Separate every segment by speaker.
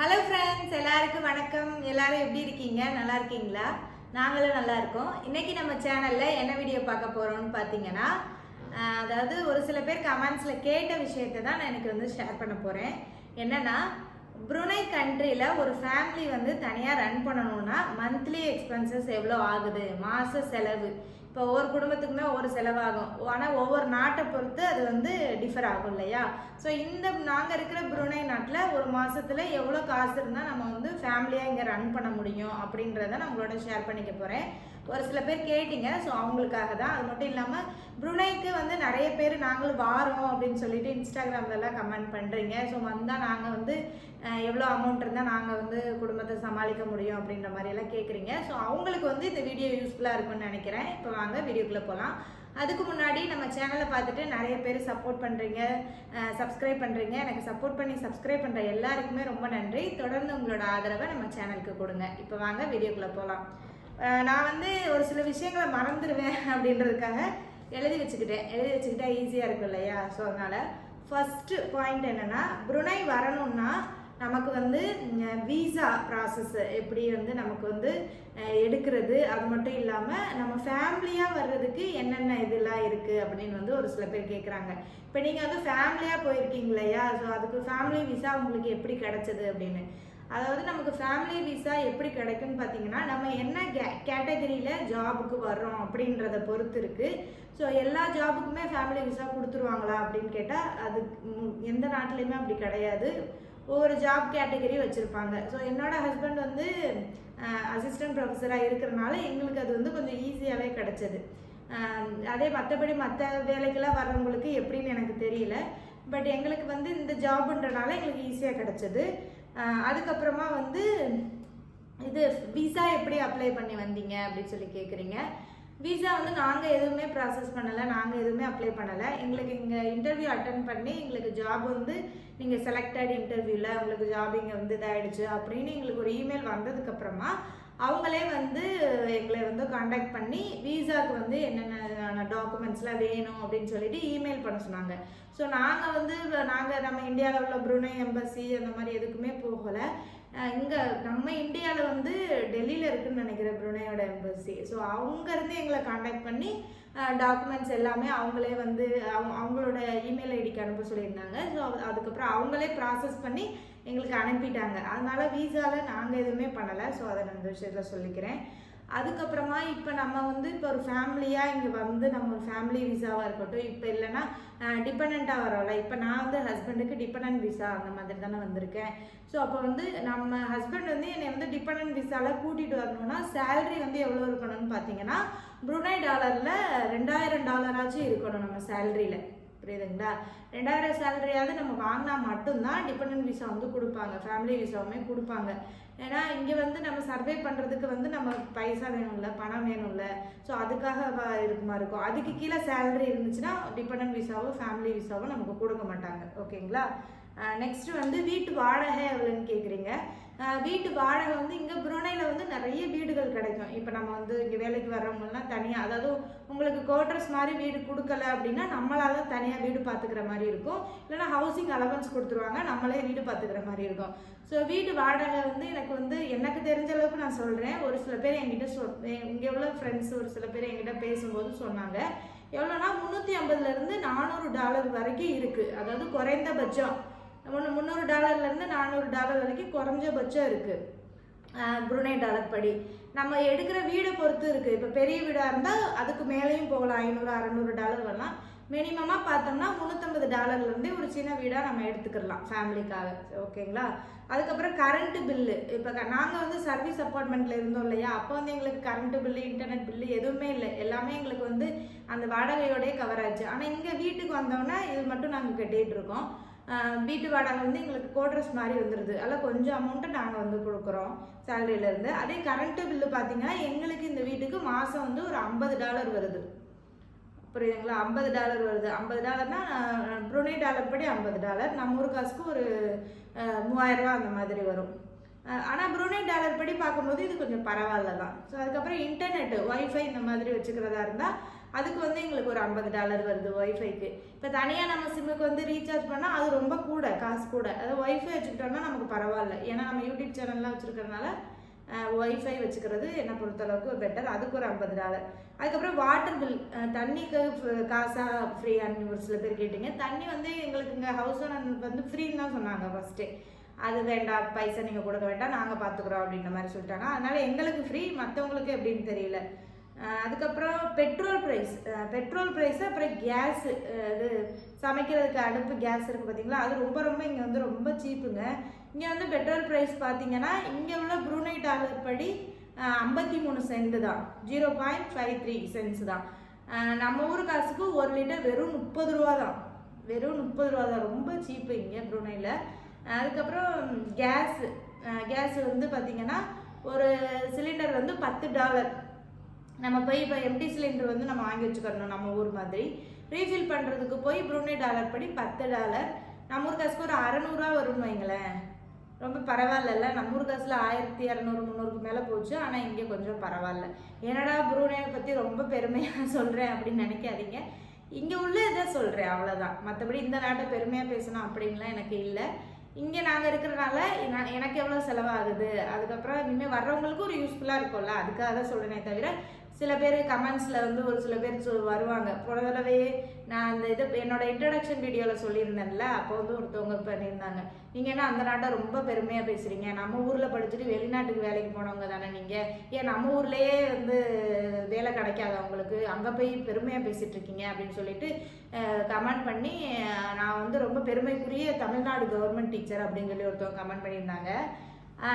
Speaker 1: hello friends எல்லாருக்கும் வணக்கம் எல்லாரும் எப்படி இருக்கீங்க நல்லா இருக்கீங்களா நாங்களும் நல்லா இருக்கோம் இன்னைக்கு நம்ம சேனலில் என்ன வீடியோ பார்க்க போறோம்னு பார்த்தீங்கன்னா அதாவது ஒரு சில பேர் கமெண்ட்ஸில் கேட்ட விஷயத்தை தான் நான் எனக்கு வந்து ஷேர் பண்ண போகிறேன் என்னென்னா புருனை கண்ட்ரியில் ஒரு ஃபேமிலி வந்து தனியாக ரன் பண்ணணும்னா மந்த்லி எக்ஸ்பென்சஸ் எவ்வளோ ஆகுது மாத செலவு இப்போ ஒவ்வொரு குடும்பத்துக்குமே ஒவ்வொரு செலவாகும் ஆனால் ஒவ்வொரு நாட்டை பொறுத்து அது வந்து டிஃபர் ஆகும் இல்லையா ஸோ இந்த நாங்கள் இருக்கிற புருணை நாட்டில் ஒரு மாதத்தில் எவ்வளோ காசு இருந்தால் நம்ம வந்து ஃபேமிலியாக இங்கே ரன் பண்ண முடியும் அப்படின்றத நான் உங்களோட ஷேர் பண்ணிக்க போகிறேன் ஒரு சில பேர் கேட்டீங்க ஸோ அவங்களுக்காக தான் அது மட்டும் இல்லாமல் ப்ரூனைக்கு வந்து நிறைய பேர் நாங்களும் வாரோம் அப்படின்னு சொல்லிட்டு இன்ஸ்டாகிராம்லலாம் கமெண்ட் பண்ணுறீங்க ஸோ வந்தால் நாங்கள் வந்து எவ்வளோ அமௌண்ட் இருந்தால் நாங்கள் வந்து குடும்பத்தை சமாளிக்க முடியும் அப்படின்ற மாதிரியெல்லாம் கேட்குறீங்க ஸோ அவங்களுக்கு வந்து இந்த வீடியோ யூஸ்ஃபுல்லாக இருக்கும்னு நினைக்கிறேன் இப்போ வாங்க வீடியோக்குள்ளே போகலாம் அதுக்கு முன்னாடி நம்ம சேனலை பார்த்துட்டு நிறைய பேர் சப்போர்ட் பண்ணுறீங்க சப்ஸ்கிரைப் பண்ணுறீங்க எனக்கு சப்போர்ட் பண்ணி சப்ஸ்கிரைப் பண்ணுற எல்லாருக்குமே ரொம்ப நன்றி தொடர்ந்து உங்களோட ஆதரவை நம்ம சேனலுக்கு கொடுங்க இப்போ வாங்க வீடியோக்குள்ளே போகலாம் நான் வந்து ஒரு சில விஷயங்களை மறந்துடுவேன் அப்படின்றதுக்காக எழுதி வச்சுக்கிட்டேன் எழுதி வச்சுக்கிட்டா ஈஸியாக இருக்கும் இல்லையா ஸோ அதனால் ஃபஸ்ட்டு பாயிண்ட் என்னென்னா புருணை வரணும்னா நமக்கு வந்து வீசா ப்ராசஸ் எப்படி வந்து நமக்கு வந்து எடுக்கிறது அது மட்டும் இல்லாமல் நம்ம ஃபேமிலியாக வர்றதுக்கு என்னென்ன இதெல்லாம் இருக்குது அப்படின்னு வந்து ஒரு சில பேர் கேட்குறாங்க இப்போ நீங்கள் வந்து ஃபேமிலியாக போயிருக்கீங்க இல்லையா ஸோ அதுக்கு ஃபேமிலி விசா உங்களுக்கு எப்படி கிடச்சிது அப்படின்னு அதாவது நமக்கு ஃபேமிலி விசா எப்படி கிடைக்கும்னு பார்த்தீங்கன்னா நம்ம என்ன கே கேட்டகரியில் ஜாபுக்கு வர்றோம் அப்படின்றத பொறுத்து இருக்குது ஸோ எல்லா ஜாபுக்குமே ஃபேமிலி விசா கொடுத்துருவாங்களா அப்படின்னு கேட்டால் அது எந்த நாட்டிலையுமே அப்படி கிடையாது ஒவ்வொரு ஜாப் கேட்டகரி வச்சுருப்பாங்க ஸோ என்னோடய ஹஸ்பண்ட் வந்து அசிஸ்டன்ட் ப்ரொஃபஸராக இருக்கிறனால எங்களுக்கு அது வந்து கொஞ்சம் ஈஸியாகவே கிடச்சிது அதே மற்றபடி மற்ற வேலைக்கெல்லாம் வர்றவங்களுக்கு எப்படின்னு எனக்கு தெரியல பட் எங்களுக்கு வந்து இந்த ஜாப்ன்றனால எங்களுக்கு ஈஸியாக கிடச்சிது அதுக்கப்புறமா வந்து இது விசா எப்படி அப்ளை பண்ணி வந்தீங்க அப்படின்னு சொல்லி கேட்குறீங்க விசா வந்து நாங்கள் எதுவுமே ப்ராசஸ் பண்ணலை நாங்கள் எதுவுமே அப்ளை பண்ணலை எங்களுக்கு இங்கே இன்டர்வியூ அட்டன் பண்ணி எங்களுக்கு ஜாப் வந்து நீங்கள் செலக்டட் இன்டர்வியூவில் உங்களுக்கு ஜாப் இங்கே வந்து இதாகிடுச்சு அப்படின்னு எங்களுக்கு ஒரு இமெயில் வந்ததுக்கப்புறமா அவங்களே வந்து எங்களை வந்து காண்டாக்ட் பண்ணி விசாவுக்கு வந்து என்னென்ன டாக்குமெண்ட்ஸ்லாம் வேணும் அப்படின்னு சொல்லிட்டு இமெயில் பண்ண சொன்னாங்க ஸோ நாங்கள் வந்து நாங்கள் நம்ம இந்தியாவில் உள்ள புருனே எம்பசி அந்த மாதிரி எதுக்குமே போகலை இங்கே நம்ம இந்தியாவில் வந்து டெல்லியில் இருக்குன்னு நினைக்கிறேன் புருனையோட எம்பசி ஸோ அவங்கேருந்து எங்களை காண்டாக்ட் பண்ணி டாக்குமெண்ட்ஸ் எல்லாமே அவங்களே வந்து அவங்க அவங்களோட இமெயில் ஐடிக்கு அனுப்ப சொல்லியிருந்தாங்க ஸோ அதுக்கப்புறம் அவங்களே ப்ராசஸ் பண்ணி எங்களுக்கு அனுப்பிட்டாங்க அதனால் வீசாவில் நாங்கள் எதுவுமே பண்ணலை ஸோ அதை நான் இந்த விஷயத்தில் சொல்லிக்கிறேன் அதுக்கப்புறமா இப்போ நம்ம வந்து இப்போ ஒரு ஃபேமிலியாக இங்கே வந்து நம்ம ஒரு ஃபேமிலி விசாவாக இருக்கட்டும் இப்போ இல்லைன்னா டிபெண்ட்டாக வரோம்ல இப்போ நான் வந்து ஹஸ்பண்டுக்கு டிபெண்ட் விசா அந்த மாதிரி தானே வந்திருக்கேன் ஸோ அப்போ வந்து நம்ம ஹஸ்பண்ட் வந்து என்னை வந்து டிபெண்ட் விசாவில் கூட்டிகிட்டு வரணும்னா சேல்ரி வந்து எவ்வளோ இருக்கணும்னு பார்த்தீங்கன்னா ப்ரூனை டாலரில் ரெண்டாயிரம் டாலராச்சும் இருக்கணும் நம்ம சேல்ரியில் புரியுதுங்களா ரெண்டாயிரம் சேலரியாவது நம்ம வாங்கினா மட்டும்தான் டிபெண்ட் விசா வந்து கொடுப்பாங்க ஃபேமிலி விசாவுமே கொடுப்பாங்க ஏன்னா இங்கே வந்து நம்ம சர்வே பண்ணுறதுக்கு வந்து நம்ம பைசா வேணும்ல பணம் வேணும்ல ஸோ அதுக்காக இருக்குமா இருக்கும் அதுக்கு கீழே சேலரி இருந்துச்சுன்னா டிபெண்ட் விசாவோ ஃபேமிலி விசாவோ நமக்கு கொடுக்க மாட்டாங்க ஓகேங்களா நெக்ஸ்ட் வந்து வீட்டு வாடகை எவ்வளோன்னு கேட்குறீங்க வீட்டு வாடகை வந்து இங்கே புரோனையில் வந்து நிறைய வீடுகள் கிடைக்கும் இப்போ நம்ம வந்து இங்கே வேலைக்கு வர்றவங்கலாம் தனியாக அதாவது உங்களுக்கு குவார்டர்ஸ் மாதிரி வீடு கொடுக்கல அப்படின்னா நம்மளால் தான் தனியாக வீடு பார்த்துக்கிற மாதிரி இருக்கும் இல்லைனா ஹவுசிங் அலவன்ஸ் கொடுத்துருவாங்க நம்மளே வீடு பார்த்துக்கிற மாதிரி இருக்கும் ஸோ வீட்டு வாடகை வந்து எனக்கு வந்து எனக்கு தெரிஞ்ச அளவுக்கு நான் சொல்கிறேன் ஒரு சில பேர் என்கிட்ட சொல் இங்கே உள்ள ஃப்ரெண்ட்ஸ் ஒரு சில பேர் என்கிட்ட பேசும்போது சொன்னாங்க எவ்வளோனா முந்நூற்றி ஐம்பதுலேருந்து நானூறு டாலர் வரைக்கும் இருக்குது அதாவது குறைந்தபட்சம் முந்நூறு முந்நூறு டாலர்லேருந்து நானூறு டாலர் வரைக்கும் குறைஞ்சபட்சம் இருக்குது புருனே டாலர் படி நம்ம எடுக்கிற வீடை பொறுத்து இருக்குது இப்போ பெரிய வீடாக இருந்தால் அதுக்கு மேலேயும் போகலாம் ஐநூறு அறநூறு டாலர் வரலாம் மினிமமாக பார்த்தோம்னா முந்நூற்றம்பது டாலர்லேருந்தே ஒரு சின்ன வீடாக நம்ம எடுத்துக்கிடலாம் ஃபேமிலிக்காக ஓகேங்களா அதுக்கப்புறம் கரண்ட்டு பில்லு இப்போ நாங்கள் வந்து சர்வீஸ் அப்பார்ட்மெண்ட்டில் இருந்தோம் இல்லையா அப்போ வந்து எங்களுக்கு கரண்ட்டு பில்லு இன்டர்நெட் பில்லு எதுவுமே இல்லை எல்லாமே எங்களுக்கு வந்து அந்த வாடகையோடய கவர் ஆச்சு ஆனால் இங்கே வீட்டுக்கு வந்தோன்னே இது மட்டும் நாங்கள் கட்டிகிட்டு இருக்கோம் வீட்டு வாடகை வந்து எங்களுக்கு கோட்ரஸ் மாதிரி வந்துடுது அதில் கொஞ்சம் அமௌண்ட்டை நாங்கள் வந்து கொடுக்குறோம் சேலரியிலேருந்து அதே கரண்ட்டு பில்லு பார்த்தீங்கன்னா எங்களுக்கு இந்த வீட்டுக்கு மாதம் வந்து ஒரு ஐம்பது டாலர் வருது புரியுதுங்களா ஐம்பது டாலர் வருது ஐம்பது டாலர்னால் ப்ருனே டாலர் படி ஐம்பது டாலர் நம்ம ஊர் காசுக்கு ஒரு மூவாயிரரூவா அந்த மாதிரி வரும் ஆனால் ப்ரூனே டாலர் படி பார்க்கும்போது இது கொஞ்சம் பரவாயில்ல தான் ஸோ அதுக்கப்புறம் இன்டர்நெட்டு ஒய்ஃபை இந்த மாதிரி வச்சுக்கிறதா இருந்தால் அதுக்கு வந்து எங்களுக்கு ஒரு ஐம்பது டாலர் வருது ஒய்ஃபைக்கு இப்போ தனியாக நம்ம சிம்முக்கு வந்து ரீசார்ஜ் பண்ணால் அது ரொம்ப கூட காசு கூட அதாவது ஒய்ஃபை வச்சுக்கிட்டோம்னா நமக்கு பரவாயில்ல ஏன்னா நம்ம யூடியூப் சேனல்லாம் வச்சுருக்கறதுனால ஒய்ஃபை வச்சுக்கிறது என்னை பொறுத்தளவுக்கு பெட்டர் அதுக்கு ஒரு ஐம்பது டாலர் அதுக்கப்புறம் வாட்டர் பில் தண்ணிக்கு காசாக ஃப்ரீயான்னு ஒரு சில பேர் கேட்டிங்க தண்ணி வந்து எங்களுக்கு இங்கே ஹவுஸ் ஓனர் வந்து ஃப்ரீன்னு தான் சொன்னாங்க ஃபஸ்ட்டே அது வேண்டாம் பைசா நீங்கள் கொடுக்க வேண்டாம் நாங்கள் பார்த்துக்குறோம் அப்படின்ற மாதிரி சொல்லிட்டாங்க அதனால் எங்களுக்கு ஃப்ரீ மற்றவங்களுக்கு எப்படின்னு தெரியல அதுக்கப்புறம் பெட்ரோல் ப்ரைஸ் பெட்ரோல் ப்ரைஸ் அப்புறம் கேஸு இது சமைக்கிறதுக்கு அடுப்பு கேஸ் இருக்குது பார்த்தீங்களா அது ரொம்ப ரொம்ப இங்கே வந்து ரொம்ப சீப்புங்க இங்கே வந்து பெட்ரோல் ப்ரைஸ் பார்த்தீங்கன்னா இங்கே உள்ள ப்ரூனைட் டாலர் படி ஐம்பத்தி மூணு சென்ட் தான் zero point five three cents தான் நம்ம ஊர் காசுக்கு ஒரு லிட்டர் வெறும் முப்பது ரூபா தான் வெறும் முப்பது ரூபா தான் ரொம்ப சீப்பு இங்கே ப்ரூனையில் அதுக்கப்புறம் கேஸு கேஸ் வந்து பார்த்திங்கன்னா ஒரு சிலிண்டர் வந்து பத்து டாலர் நம்ம போய் இப்போ எம்டி சிலிண்டர் வந்து நம்ம வாங்கி வச்சுக்கணும் நம்ம ஊர் மாதிரி ரீஃபில் பண்ணுறதுக்கு போய் ப்ரூனே டாலர் படி பத்து டாலர் நம்ம ஊர் காசுக்கு ஒரு அறநூறுவா வரும்னு வைங்களேன் ரொம்ப பரவாயில்லல்ல நம்ம ஊர் காசில் ஆயிரத்தி இரநூறு முந்நூறுக்கு மேலே போச்சு ஆனால் இங்கே கொஞ்சம் பரவாயில்ல என்னடா ப்ரூனே பற்றி ரொம்ப பெருமையாக சொல்கிறேன் அப்படின்னு நினைக்காதீங்க இங்கே உள்ள இதை சொல்கிறேன் அவ்வளோதான் மற்றபடி இந்த நாட்டை பெருமையாக பேசணும் அப்படின்லாம் எனக்கு இல்லை இங்கே நாங்கள் இருக்கிறனால எனக்கு எவ்வளோ செலவாகுது அதுக்கப்புறம் இனிமேல் வர்றவங்களுக்கும் ஒரு யூஸ்ஃபுல்லாக இருக்கும்ல அதுக்காக தான் சொல்கிறேனே தவிர சில பேர் கமெண்ட்ஸில் வந்து ஒரு சில பேர் சொல் வருவாங்க போன தடவையே நான் அந்த இது என்னோட இன்ட்ரடக்ஷன் வீடியோவில் சொல்லியிருந்தேன்ல அப்போ வந்து ஒருத்தவங்க பண்ணியிருந்தாங்க நீங்கள் என்ன அந்த நாட்டை ரொம்ப பெருமையாக பேசுகிறீங்க நம்ம ஊரில் படிச்சுட்டு வெளிநாட்டுக்கு வேலைக்கு போனவங்க தானே நீங்கள் ஏன் நம்ம ஊர்லேயே வந்து வேலை அவங்களுக்கு அங்கே போய் பெருமையாக பேசிகிட்டு இருக்கீங்க அப்படின்னு சொல்லிட்டு கமெண்ட் பண்ணி நான் வந்து ரொம்ப பெருமைக்குரிய தமிழ்நாடு கவர்மெண்ட் டீச்சர் அப்படின்னு சொல்லி ஒருத்தவங்க கமெண்ட் பண்ணியிருந்தாங்க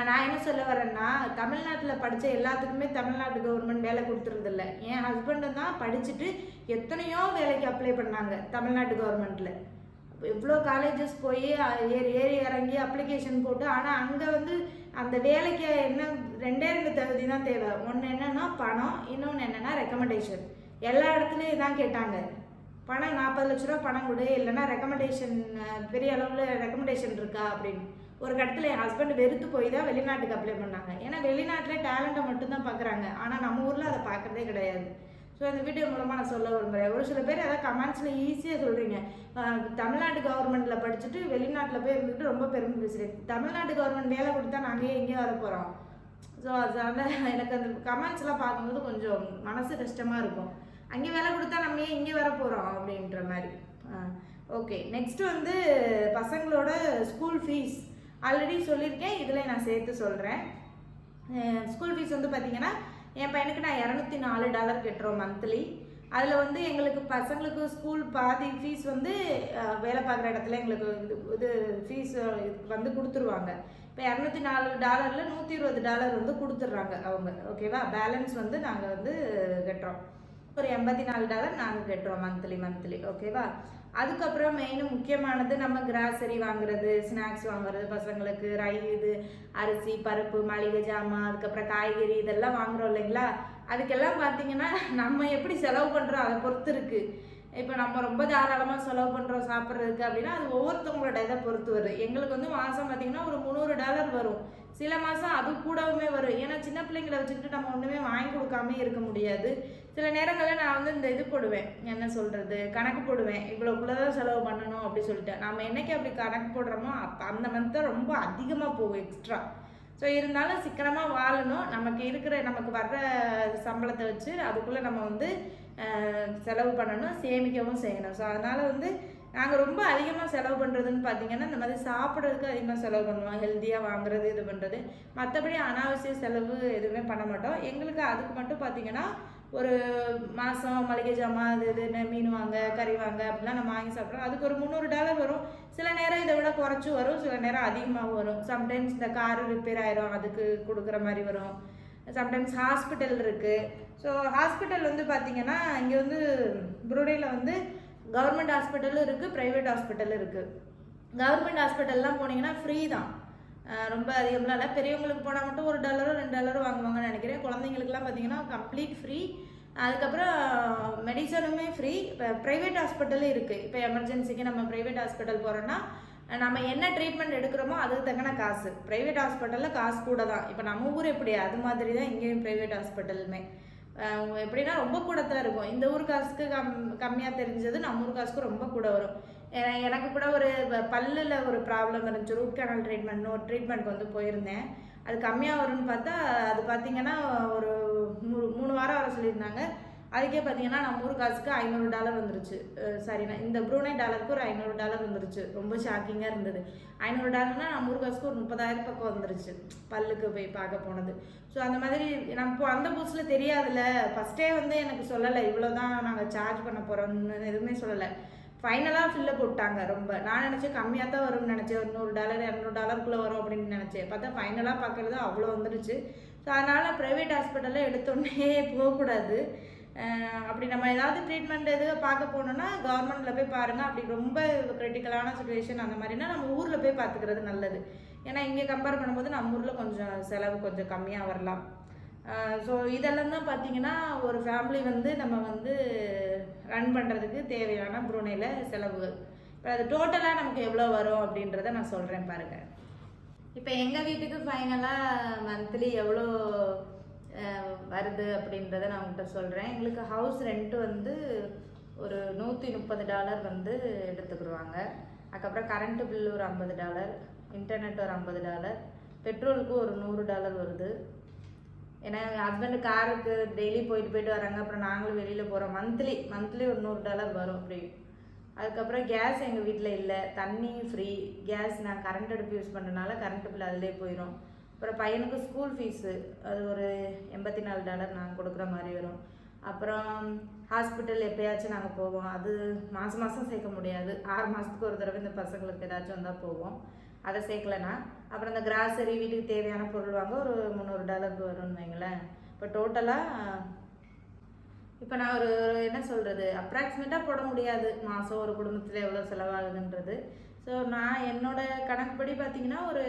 Speaker 1: நான் என்ன சொல்ல வரேன்னா தமிழ்நாட்டில் படித்த எல்லாத்துக்குமே தமிழ்நாட்டு கவர்மெண்ட் வேலை கொடுத்துருதில்ல என் ஹஸ்பண்டு தான் படிச்சுட்டு எத்தனையோ வேலைக்கு அப்ளை பண்ணாங்க தமிழ்நாட்டு கவர்மெண்ட்டில் எவ்வளோ காலேஜஸ் போய் ஏறி ஏறி இறங்கி அப்ளிகேஷன் போட்டு ஆனால் அங்கே வந்து அந்த வேலைக்கு என்ன ரெண்டே ரெண்டு தகுதி தான் தேவை ஒன்று என்னென்னா பணம் இன்னொன்று என்னென்னா ரெக்கமெண்டேஷன் எல்லா இடத்துலையும் இதான் கேட்டாங்க பணம் நாற்பது லட்ச ரூபா பணம் கொடு இல்லைன்னா ரெக்கமெண்டேஷன் பெரிய அளவில் ரெக்கமெண்டேஷன் இருக்கா அப்படின்னு ஒரு இடத்துல என் ஹஸ்பண்ட் வெறுத்து போய் தான் வெளிநாட்டுக்கு அப்ளை பண்ணாங்க ஏன்னா வெளிநாட்டில் டேலண்ட்டை மட்டும்தான் பார்க்குறாங்க ஆனால் நம்ம ஊரில் அதை பார்க்குறதே கிடையாது ஸோ இந்த வீடியோ மூலமாக நான் சொல்ல விரும்புகிறேன் ஒரு சில பேர் ஏதாவது கமெண்ட்ஸில் ஈஸியாக சொல்கிறீங்க தமிழ்நாடு கவர்மெண்ட்டில் படிச்சுட்டு வெளிநாட்டில் போய் இருந்துட்டு ரொம்ப பெருமை பேசுகிறேன் தமிழ்நாடு கவர்மெண்ட் வேலை கொடுத்தா நாங்கள் எங்கே வர போகிறோம் ஸோ அதனால் எனக்கு அந்த கமெண்ட்ஸ்லாம் பார்க்கும்போது கொஞ்சம் மனசு கஷ்டமாக இருக்கும் அங்கே வேலை கொடுத்தா நம்ம ஏன் இங்கே வர போகிறோம் அப்படின்ற மாதிரி ஓகே நெக்ஸ்ட்டு வந்து பசங்களோட ஸ்கூல் ஃபீஸ் ஆல்ரெடி சொல்லியிருக்கேன் இதில் நான் சேர்த்து சொல்கிறேன் ஸ்கூல் ஃபீஸ் வந்து பார்த்திங்கன்னா என் பையனுக்கு நான் இரநூத்தி நாலு டாலர் கட்டுறோம் மந்த்லி அதில் வந்து எங்களுக்கு பசங்களுக்கு ஸ்கூல் பாதி ஃபீஸ் வந்து வேலை பார்க்குற இடத்துல எங்களுக்கு இது ஃபீஸ் வந்து கொடுத்துருவாங்க இப்போ இரநூத்தி நாலு டாலரில் நூற்றி இருபது டாலர் வந்து கொடுத்துட்றாங்க அவங்க ஓகேவா பேலன்ஸ் வந்து நாங்கள் வந்து கட்டுறோம் ஒரு எண்பத்தி நாலு டாலர் நாங்கள் கட்டுறோம் மந்த்லி மந்த்லி ஓகேவா அதுக்கப்புறம் மெயின் முக்கியமானது நம்ம கிராசரி வாங்குறது ஸ்நாக்ஸ் வாங்குறது பசங்களுக்கு ரை இது அரிசி பருப்பு மளிகை ஜாமான் அதுக்கப்புறம் காய்கறி இதெல்லாம் வாங்குறோம் இல்லைங்களா அதுக்கெல்லாம் பார்த்தீங்கன்னா நம்ம எப்படி செலவு பண்ணுறோம் அதை பொறுத்து இருக்குது இப்போ நம்ம ரொம்ப தாராளமாக செலவு பண்ணுறோம் சாப்பிட்றதுக்கு அப்படின்னா அது ஒவ்வொருத்தவங்களோட இதை பொறுத்து வருது எங்களுக்கு வந்து மாதம் பார்த்திங்கன்னா ஒரு முந்நூறு டாலர் வரும் சில மாதம் அது கூடவுமே வரும் ஏன்னா சின்ன பிள்ளைங்களை வச்சுக்கிட்டு நம்ம ஒன்றுமே வாங்கி கொடுக்காம இருக்க முடியாது சில நேரங்களில் நான் வந்து இந்த இது போடுவேன் என்ன சொல்கிறது கணக்கு போடுவேன் இவ்வளோக்குள்ளே தான் செலவு பண்ணணும் அப்படி சொல்லிட்டு நம்ம என்னைக்கு அப்படி கணக்கு போடுறோமோ அப்போ அந்த மந்த் ரொம்ப அதிகமாக போகும் எக்ஸ்ட்ரா ஸோ இருந்தாலும் சிக்கனமாக வாழணும் நமக்கு இருக்கிற நமக்கு வர்ற சம்பளத்தை வச்சு அதுக்குள்ளே நம்ம வந்து செலவு பண்ணணும் சேமிக்கவும் செய்யணும் ஸோ அதனால் வந்து நாங்கள் ரொம்ப அதிகமாக செலவு பண்ணுறதுன்னு பார்த்தீங்கன்னா இந்த மாதிரி சாப்பிட்றதுக்கு அதிகமாக செலவு பண்ணுவோம் ஹெல்த்தியாக வாங்குறது இது பண்ணுறது மற்றபடி அனாவசிய செலவு எதுவுமே பண்ண மாட்டோம் எங்களுக்கு அதுக்கு மட்டும் பார்த்தீங்கன்னா ஒரு மாதம் மளிகை ஜாமான் அது இதுன்னு மீன் வாங்க கறி வாங்க அப்படிலாம் நம்ம வாங்கி சாப்பிட்றோம் அதுக்கு ஒரு முந்நூறு டாலர் வரும் சில நேரம் இதை விட குறைச்சி வரும் சில நேரம் அதிகமாகவும் வரும் சம்டைம்ஸ் இந்த கார் ரிப்பேர் ஆயிரும் அதுக்கு கொடுக்குற மாதிரி வரும் சம்டைம்ஸ் ஹாஸ்பிட்டல் இருக்குது ஸோ ஹாஸ்பிட்டல் வந்து பார்த்திங்கன்னா இங்கே வந்து புருடையில் வந்து கவர்மெண்ட் ஹாஸ்பிட்டலும் இருக்குது ப்ரைவேட் ஹாஸ்பிட்டலும் இருக்குது கவர்மெண்ட் ஹாஸ்பிட்டல்லாம் போனீங்கன்னா ஃப்ரீ தான் ரொம்ப அதிகம்லாம் இல்லை பெரியவங்களுக்கு போனால் மட்டும் ஒரு டாலரோ ரெண்டு டாலரோ வாங்குவாங்கன்னு நினைக்கிறேன் குழந்தைங்களுக்குலாம் பார்த்தீங்கன்னா கம்ப்ளீட் ஃப்ரீ அதுக்கப்புறம் மெடிசனுமே ஃப்ரீ இப்போ ப்ரைவேட் ஹாஸ்பிட்டலும் இருக்குது இப்போ எமர்ஜென்சிக்கு நம்ம ப்ரைவேட் ஹாஸ்பிட்டல் போகிறோன்னா நம்ம என்ன ட்ரீட்மெண்ட் எடுக்கிறோமோ அதுக்கு தக்கன காசு ப்ரைவேட் ஹாஸ்பிட்டலில் காசு கூட தான் இப்போ நம்ம ஊர் எப்படி அது மாதிரி தான் இங்கேயும் ப்ரைவேட் ஹாஸ்பிட்டலுமே எப்படின்னா ரொம்ப கூட தான் இருக்கும் இந்த ஊர் காசுக்கு கம் கம்மியாக தெரிஞ்சது நம்ம ஊர் காசுக்கு ரொம்ப கூட வரும் எனக்கு கூட ஒரு பல்லில் ஒரு ப்ராப்ளம் இருந்துச்சு ரூட் கேனல் ட்ரீட்மெண்ட் ஒரு ட்ரீட்மெண்ட் வந்து போயிருந்தேன் அது கம்மியாக வரும்னு பார்த்தா அது பார்த்தீங்கன்னா ஒரு மூணு மூணு வாரம் வர சொல்லியிருந்தாங்க அதுக்கே பார்த்தீங்கன்னா நான் மூணு காசுக்கு ஐநூறு டாலர் வந்துருச்சு சரிண்ணா இந்த ப்ரூனை டாலருக்கு ஒரு ஐநூறு டாலர் வந்துருச்சு ரொம்ப ஷாக்கிங்காக இருந்தது ஐநூறு டாலர்னா நான் மூணு காசுக்கு ஒரு முப்பதாயிரம் பக்கம் வந்துருச்சு பல்லுக்கு போய் பார்க்க போனது ஸோ அந்த மாதிரி நம்ம இப்போ அந்த புதுசில் தெரியாதுல்ல ஃபஸ்ட்டே வந்து எனக்கு சொல்லலை இவ்வளோ தான் நாங்கள் சார்ஜ் பண்ண போகிறோம்னு எதுவுமே சொல்லலை ஃபைனலாக ஃபில்ல போட்டாங்க ரொம்ப நான் நினச்சேன் கம்மியாக தான் வரும்னு நினச்சேன் ஒரு நூறு டாலர் இரநூறு டாலருக்குள்ளே வரும் அப்படின்னு நினச்சேன் பார்த்தா ஃபைனலாக பார்க்குறது அவ்வளோ வந்துருச்சு ஸோ அதனால் ப்ரைவேட் ஹாஸ்பிட்டலில் எடுத்தோடனே போகக்கூடாது அப்படி நம்ம ஏதாவது ட்ரீட்மெண்ட் எது பார்க்க போனோன்னா கவர்மெண்ட்டில் போய் பாருங்கள் அப்படி ரொம்ப க்ரிட்டிக்கலான சுச்சுவேஷன் அந்த மாதிரினா நம்ம ஊரில் போய் பார்த்துக்கிறது நல்லது ஏன்னா இங்கே கம்பேர் பண்ணும்போது நம்ம ஊரில் கொஞ்சம் செலவு கொஞ்சம் கம்மியாக வரலாம் ஸோ இதெல்லாம் தான் பார்த்திங்கன்னா ஒரு ஃபேமிலி வந்து நம்ம வந்து ரன் பண்ணுறதுக்கு தேவையான புரோனையில் செலவுகள் இப்போ அது டோட்டலாக நமக்கு எவ்வளோ வரும் அப்படின்றத நான் சொல்கிறேன் பாருங்கள் இப்போ எங்கள் வீட்டுக்கு ஃபைனலாக மந்த்லி எவ்வளோ வருது அப்படின்றத நான் உங்கள்கிட்ட சொல்கிறேன் எங்களுக்கு ஹவுஸ் ரெண்ட்டு வந்து ஒரு நூற்றி முப்பது டாலர் வந்து எடுத்துக்கிடுவாங்க அதுக்கப்புறம் கரண்ட்டு பில் ஒரு ஐம்பது டாலர் இன்டர்நெட் ஒரு ஐம்பது டாலர் பெட்ரோலுக்கு ஒரு நூறு டாலர் வருது ஏன்னா எங்கள் ஹஸ்பண்டு காருக்கு டெய்லி போயிட்டு போயிட்டு வராங்க அப்புறம் நாங்களும் வெளியில் போகிறோம் மந்த்லி மந்த்லி ஒரு நூறு டாலர் வரும் அப்படி அதுக்கப்புறம் கேஸ் எங்கள் வீட்டில் இல்லை தண்ணி ஃப்ரீ கேஸ் நான் கரண்ட் அடுப்பு யூஸ் பண்ணுறதுனால கரண்ட் பில் அதிலே போயிடும் அப்புறம் பையனுக்கு ஸ்கூல் ஃபீஸு அது ஒரு எண்பத்தி நாலு டாலர் நாங்கள் கொடுக்குற மாதிரி வரும் அப்புறம் ஹாஸ்பிட்டல் எப்போயாச்சும் நாங்கள் போவோம் அது மாதம் மாதம் சேர்க்க முடியாது ஆறு மாதத்துக்கு ஒரு தடவை இந்த பசங்களுக்கு ஏதாச்சும் வந்தால் போவோம் அதை சேர்க்கலனா அப்புறம் இந்த கிராசரி வீட்டுக்கு தேவையான பொருள் வாங்க ஒரு முந்நூறு டாலருக்கு வரும்னு வைங்களேன் இப்போ டோட்டலாக இப்போ நான் ஒரு என்ன சொல்கிறது அப்ராக்சிமேட்டாக போட முடியாது மாதம் ஒரு குடும்பத்தில் எவ்வளோ செலவாகுதுன்றது ஸோ நான் என்னோடய கணக்குப்படி பார்த்தீங்கன்னா ஒரு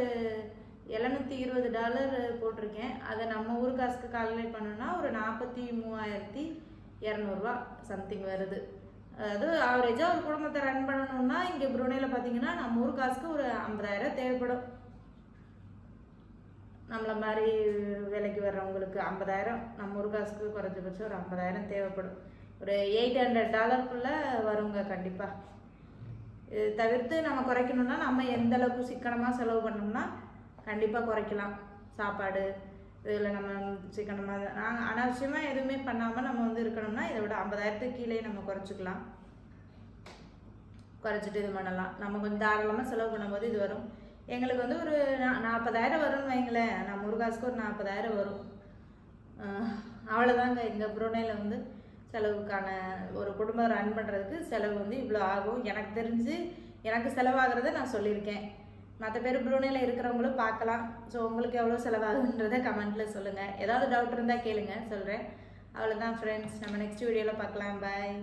Speaker 1: எழுநூற்றி இருபது டாலர் போட்டிருக்கேன் அதை நம்ம ஊர் காசுக்கு கால்குலேட் பண்ணோன்னா ஒரு நாற்பத்தி மூவாயிரத்தி இரநூறுவா சம்திங் வருது அதாவது ஆவரேஜாக ஒரு குடும்பத்தை ரன் பண்ணணும்னா இங்கே புருனேயில் பார்த்தீங்கன்னா நம்ம ஊர் காசுக்கு ஒரு ஐம்பதாயிரம் தேவைப்படும் நம்மளை மாதிரி வேலைக்கு வர்றவங்களுக்கு ஐம்பதாயிரம் நம்ம ஊர் காசுக்கு குறைஞ்சபட்சம் ஒரு ஐம்பதாயிரம் தேவைப்படும் ஒரு எயிட் ஹண்ட்ரட் டாலருக்குள்ளே வருங்க கண்டிப்பாக இது தவிர்த்து நம்ம குறைக்கணும்னா நம்ம எந்த அளவுக்கு சிக்கனமாக செலவு பண்ணோம்னா கண்டிப்பாக குறைக்கலாம் சாப்பாடு இதில் நம்ம சிக்கன் நாங்கள் அனாவசியமாக எதுவுமே பண்ணாமல் நம்ம வந்து இருக்கணும்னா இதை விட ஐம்பதாயிரத்துக்கு கீழே நம்ம குறைச்சிக்கலாம் குறைச்சிட்டு இது பண்ணலாம் நம்ம கொஞ்சம் தாராளமாக செலவு பண்ணும்போது இது வரும் எங்களுக்கு வந்து ஒரு நாற்பதாயிரம் வரும்னு வைங்களேன் நான் முருகாசுக்கு ஒரு நாற்பதாயிரம் வரும் அவ்வளோதாங்க இங்கே புரோனையில் வந்து செலவுக்கான ஒரு குடும்பம் ரன் பண்ணுறதுக்கு செலவு வந்து இவ்வளோ ஆகும் எனக்கு தெரிஞ்சு எனக்கு செலவாகிறத நான் சொல்லியிருக்கேன் மற்ற பேர் ப்ரூனேல இருக்கிறவங்களும் பார்க்கலாம் ஸோ உங்களுக்கு எவ்வளோ செலவாகுன்றதை கமெண்ட்டில் சொல்லுங்கள் ஏதாவது டவுட் இருந்தால் கேளுங்க சொல்கிறேன் அவ்வளோதான் ஃப்ரெண்ட்ஸ் நம்ம நெக்ஸ்ட் வீடியோவில் பார்க்கலாம் பாய்